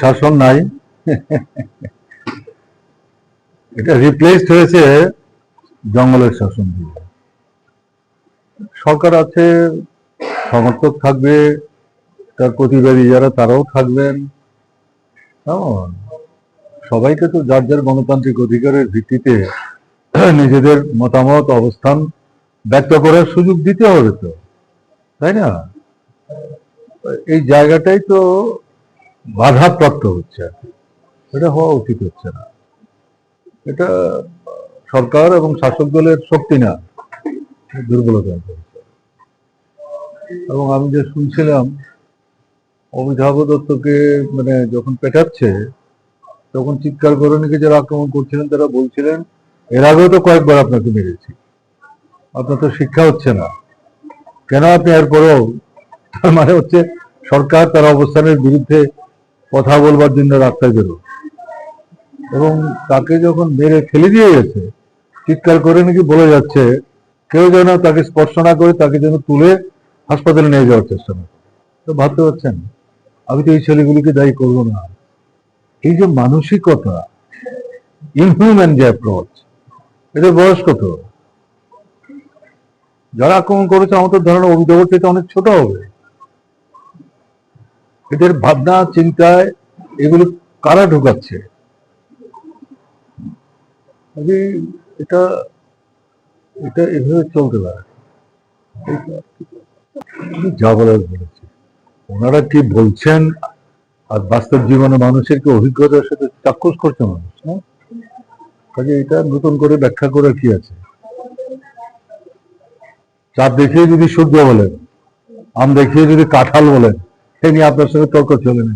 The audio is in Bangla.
শাসন নাই। এটা রিপ্লেসড হয়েছে জঙ্গলের শাসন দিয়ে। সরকার আছে, সমর্থক থাকবে, তার প্রতিবাদী যারা, তারাও থাকবেন। সবাইকে তো যার যার গণতান্ত্রিক অধিকারের ভিত্তিতে নিজেদের মতামত, অবস্থান ব্যক্ত করার সুযোগ দিতে হবে তো, তাই না? এই জায়গাটাই তো বাধাপ্রাপ্ত হচ্ছে আর কি। এটা হওয়া উচিত হচ্ছে না। এটা সরকার এবং শাসক দলের শক্তি না দুর্বলতা এবং আমি যে শুনছিলাম, অমিতাভ দত্তকে মানে যখন পেটাচ্ছে, তখন চিৎকার করে নাকি যারা আক্রমণ করছিলেন, তারা বলছিলেন, এর আগেও তো কয়েকবার আপনাকে মেরেছি। আপনার তো শিক্ষা হচ্ছে না। কেন আপনি এরপরেও? তার মানে হচ্ছে, সরকার তার অবস্থানের বিরুদ্ধে কথা বলবার জন্য রাস্তায় বেরো। এবং তাকে যখন মেরে ফেলে দিয়ে গেছে, চিৎকার করে নাকি বলে যাচ্ছে, কেউ যেন তাকে স্পর্শ না করে তাকে যেন তুলে হাসপাতালে নিয়ে যাওয়ার চেষ্টা করে। তো ভাবতে পারছেন, আমি তো এই ছেলেগুলিকে দায়ী করব না। এই যে মানসিকতা ইনহিউম্যান যে অ্যাপ্রোচ এদের বয়স কত? যারা আক্রমণ করেছে আমাদের ধারণা অভিযোগের থেকে অনেক ছোট হবে। এদের ভাবনা, চিন্তায় এগুলো কারা ঢুকাচ্ছে? এটা এটা এভাবে চলতে পারে যা বলার বলেছি। ওনারা কি বলছেন? আর বাস্তব জীবনে মানুষের কি অভিজ্ঞতার সাথে চাক্ষুষ করছে মানুষ, না? কাজে এটা নতুন করে ব্যাখ্যা করে কি আছে? চাপ দেখিয়ে যদি সূর্য বলেন, আম দেখিয়ে যদি কাঁঠাল বলেন সে নিয়ে আপনার সঙ্গে তর্ক চলে না।